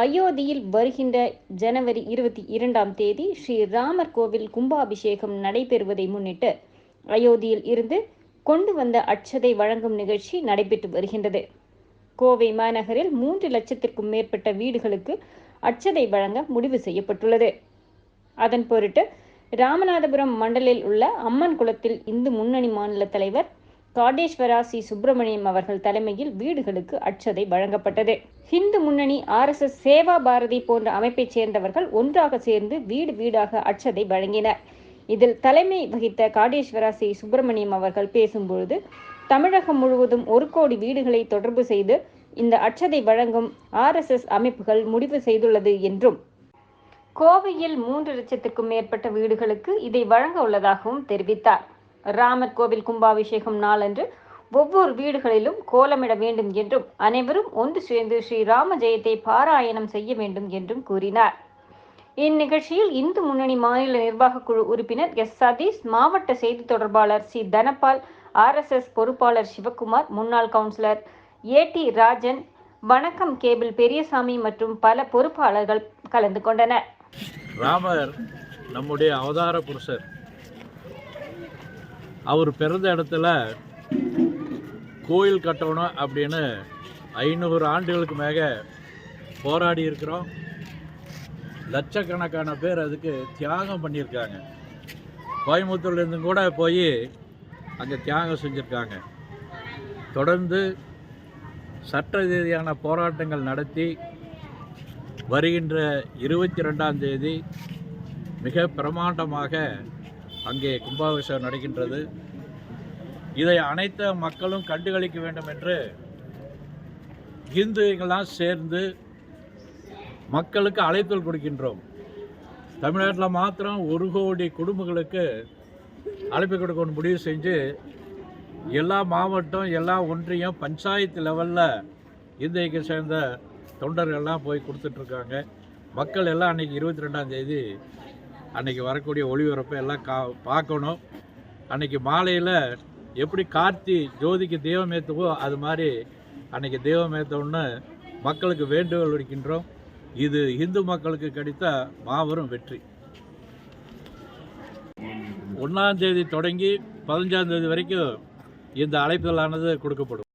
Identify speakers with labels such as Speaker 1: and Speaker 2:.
Speaker 1: அயோத்தியில் வருகின்ற ஜனவரி இருபத்தி இரண்டாம் தேதி ஸ்ரீ ராமர் கோவில் கும்பாபிஷேகம் நடைபெறுவதை முன்னிட்டு அயோத்தியில் இருந்து கொண்டு வந்த அச்சதை வழங்கும் நிகழ்ச்சி நடைபெற்று வருகின்றது. கோவை மாநகரில் மூன்று லட்சத்திற்கும் மேற்பட்ட வீடுகளுக்கு அச்சதை வழங்க முடிவு செய்யப்பட்டுள்ளது. அதன் பொருட்டு ராமநாதபுரம் மண்டலில் உள்ள அம்மன் குளத்தில் இந்து முன்னணி மாநில தலைவர் காடேஸ்வரா சி சுப்பிரமணியம் அவர்கள் தலைமையில் வீடுகளுக்கு அச்சதை வழங்கப்பட்டது. ஹிந்து முன்னணி ஆர்எஸ்எஸ் சேவா பாரதி போன்ற அமைப்பைச் சேர்ந்தவர்கள் ஒன்றாக சேர்ந்து வீடு வீடாக அச்சதை வழங்கினர். இதில் தலைமை வகித்த காடேஸ்வரா சி சுப்பிரமணியம் அவர்கள் பேசும்பொழுது தமிழகம் முழுவதும் ஒரு கோடி வீடுகளை தொடர்பு செய்து இந்த அச்சதை வழங்கும் ஆர்எஸ்எஸ் அமைப்புகள் முடிவு செய்துள்ளது என்றும் கோவையில் மூன்று லட்சத்திற்கும் மேற்பட்ட வீடுகளுக்கு இதை வழங்க உள்ளதாகவும் தெரிவித்தார். ராமர் கோவில் கும்பாபிஷேகம் நாளன்று ஒவ்வொரு வீடுகளிலும் கோலமிட வேண்டும் என்றும் அனைவரும் ஒன்று சேர்ந்து ஸ்ரீ ராம ஜெயத்தை பாராயணம் செய்ய வேண்டும் என்றும் கூறினார். இந்நிகழ்ச்சியில் இந்து முன்னணி மாநில நிர்வாக குழு உறுப்பினர் எஸ். சதீஷ் மாவட்ட செய்தி தொடர்பாளர் சி. தனபால் ஆர்எஸ்எஸ் பொறுப்பாளர் சிவகுமார் முன்னாள் கவுன்சிலர் ஏ. டி. ராஜன் வணக்கம் கேபிள் பெரியசாமி மற்றும் பல பொறுப்பாளர்கள் கலந்து கொண்டனர்.
Speaker 2: ராமர் நம்முடைய அவதார புருஷர். அவர் பிறந்த இடத்துல கோயில் கட்டணும் அப்படின்னு ஐநூறு ஆண்டுகளுக்கு மேக போராடி இருக்கிறோம். லட்சக்கணக்கான பேர் அதுக்கு தியாகம் பண்ணியிருக்காங்க. கோயம்புத்தூர்லேருந்து கூட போய் அங்கே தியாகம் செஞ்சுருக்காங்க. தொடர்ந்து சட்ட ரீதியான போராட்டங்கள் நடத்தி வருகின்ற இருபத்தி ரெண்டாம் தேதி மிக பிரமாண்டமாக அங்கே கும்பாபிஷேகம் நடக்கின்றது. இதை அனைத்து மக்களும் கண்டுகளிக்க வேண்டும் என்று இந்துக்கெல்லாம் சேர்ந்து மக்களுக்கு அழைத்தல் கொடுக்கின்றோம். தமிழ்நாட்டில் மாத்திரம் ஒரு கோடி குடும்பங்களுக்கு அழைப்பு கொடுக்கணும் முடிவு செஞ்சு எல்லா மாவட்டம் எல்லா ஒன்றியம் பஞ்சாயத்து லெவலில் இந்தியக்கு சேர்ந்த தொண்டர்கள்லாம் போய் கொடுத்துட்ருக்காங்க. மக்கள் எல்லாம் அன்றைக்கி இருபத்தி ரெண்டாம் தேதி அன்றைக்கி வரக்கூடிய ஒளிபரப்பை எல்லாம் கா பார்க்கணும். அன்றைக்கி மாலையில் எப்படி கார்த்தி ஜோதிக்கு தெய்வம் ஏற்றுவோ அது மாதிரி அன்றைக்கி தெய்வம் ஏற்றோன்னு மக்களுக்கு வேண்டுகோள் விடுக்கின்றோம். இது இந்து மக்களுக்கு கிடைத்த மாபெரும் வெற்றி. ஒன்றாம் தேதி தொடங்கி பதினஞ்சாம் தேதி வரைக்கும் இந்த அழைப்புகளானது கொடுக்கப்படும்.